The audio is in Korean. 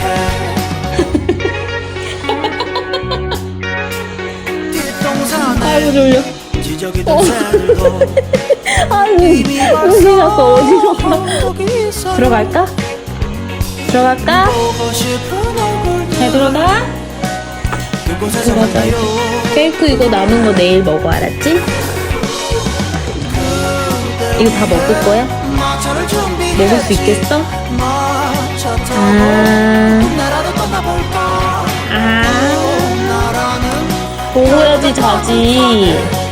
해. 뒷동산에 아이고 졸려. 아이고 이미 어지러워. 들어갈까? 들어갈까? 들어가자. 만나요 케이크 이거 남은 거 내일 먹어 알았지? 이거 다 먹을 거야? 먹을 수 있겠어? 아, 아, 먹어야지 자지.